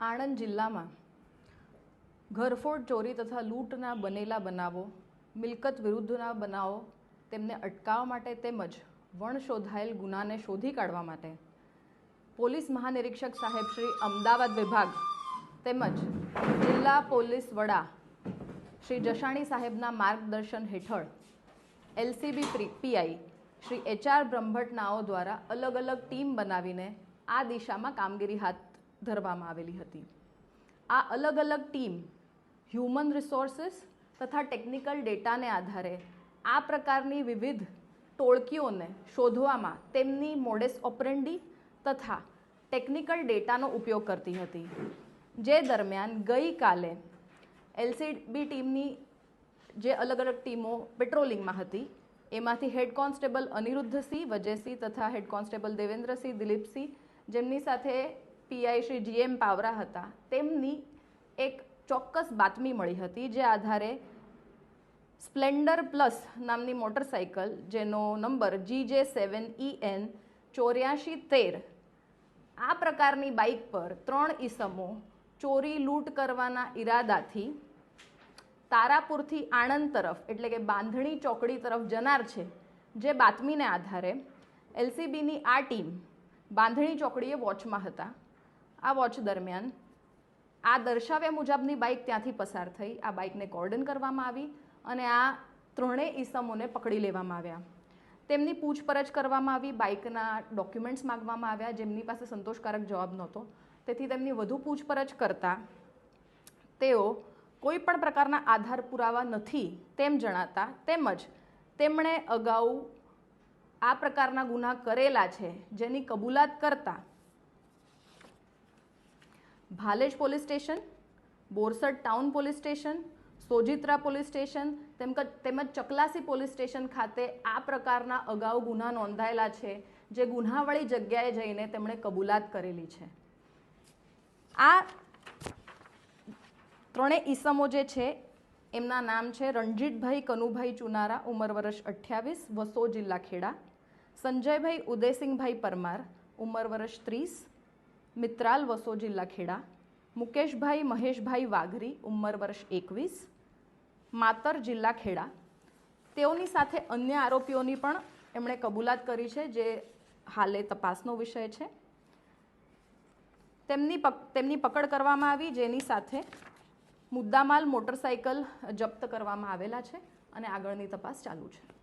આણંદ જિલ્લામાં ઘરફોડ, ચોરી તથા લૂંટના બનેલા બનાવો, મિલકત વિરુદ્ધના બનાવો, તેમને અટકાવવા માટે તેમજ વણ શોધાયેલ ગુનાને શોધી કાઢવા માટે પોલીસ મહાનિરીક્ષક સાહેબ શ્રી અમદાવાદ વિભાગ તેમજ જિલ્લા પોલીસ વડા શ્રી જસાણી સાહેબના માર્ગદર્શન હેઠળ એલસીબી પીઆઈ શ્રી એચઆર બ્રહ્મભટ્ટનાઓ દ્વારા અલગ અલગ ટીમ બનાવીને આ દિશામાં કામગીરી હાથ ધરવામાં આવેલી હતી. આ અલગ અલગ ટીમ હ્યુમન રિસોર્સિસ તથા ટેકનિકલ ડેટાને આધારે આ પ્રકારની વિવિધ ટોળકીઓને શોધવામાં તેમની મોડેસ ઓપરેન્ડી તથા ટેકનિકલ ડેટાનો ઉપયોગ કરતી હતી. જે દરમિયાન ગઈકાલે એલસીબી ટીમની જે અલગ અલગ ટીમો પેટ્રોલિંગમાં હતી, એમાંથી હેડ કોન્સ્ટેબલ અનિરુદ્ધસિંહ, વજયસિંહ તથા હેડ કોન્સ્ટેબલ દેવેન્દ્રસિંહ, દિલીપસિંહ જેમની સાથે પીઆઈ શ્રી જીએમ પાવરા હતા. તેમની એક ચોક્કસ બાતમી મળી હતી જે આધારે સ્પ્લેન્ડર પ્લસ નામની મોટરસાઇકલ, જેનો number G J seven E N ચોર્યાસી તેર, આ પ્રકારની બાઇક પર ત્રણ ઈસમો ચોરી લૂંટ કરવાના ઈરાદાથી તારાપુરથી આણંદ તરફ, એટલે કે બાંધણી ચોકડી તરફ જનાર છે. જે બાતમીને આધારે એલસીબીની આ ટીમ બાંધણી ચોકડીએ વોચમાં હતા. આ વોચ દરમિયાન આ દર્શાવ્યા મુજબની બાઇક ત્યાંથી પસાર થઈ. આ બાઇકને કોર્ડન કરવામાં આવી અને આ ત્રણેય ઈસમોને પકડી લેવામાં આવ્યા. તેમની પૂછપરછ કરવામાં આવી, બાઇકના ડોક્યુમેન્ટ્સ માગવામાં આવ્યા. જેમની પાસે સંતોષકારક જવાબ નહોતો. તેથી તેમની વધુ પૂછપરછ કરતાં તેઓ કોઈ પણ પ્રકારના આધાર પુરાવા નથી તેમ જણાતા તેમજ તેમણે અગાઉ આ પ્રકારના ગુના કરેલા છે જેની કબૂલાત કરતા Bhalej police station, Borsad town police station, Sojitra police station તેમ તેમજ ચકલાસી પોલીસ સ્ટેશન ખાતે આ પ્રકારના અગાઉ ગુના નોંધાયેલા છે, જે ગુનાવાળી જગ્યાએ જઈને તેમણે કબૂલાત કરેલી છે. આ ત્રણેય ઈસમો જે છે, એમના નામ છે રણજીતભાઈ કનુભાઈ ચુનારા, ઉંમર વર્ષ અઠ્યાવીસ, વસો જિલ્લા ખેડા, સંજયભાઈ ઉદયસિંહભાઈ પરમાર, ઉંમર વર્ષ ત્રીસ મિત્રાલ વસો જિલ્લા ખેડા, મુકેશભાઈ મહેશભાઈ વાઘરી ઉંમર વર્ષ એકવીસ, માતર જિલ્લા ખેડા. તેઓની સાથે અન્ય આરોપીઓની પણ એમણે કબૂલાત કરી છે, જે હાલે તપાસનો વિષય છે. તેમની તેમની પકડ કરવામાં આવી, જેની સાથે મુદ્દામાલ મોટરસાયકલ જપ્ત કરવામાં આવેલા છે અને આગળની તપાસ ચાલુ છે.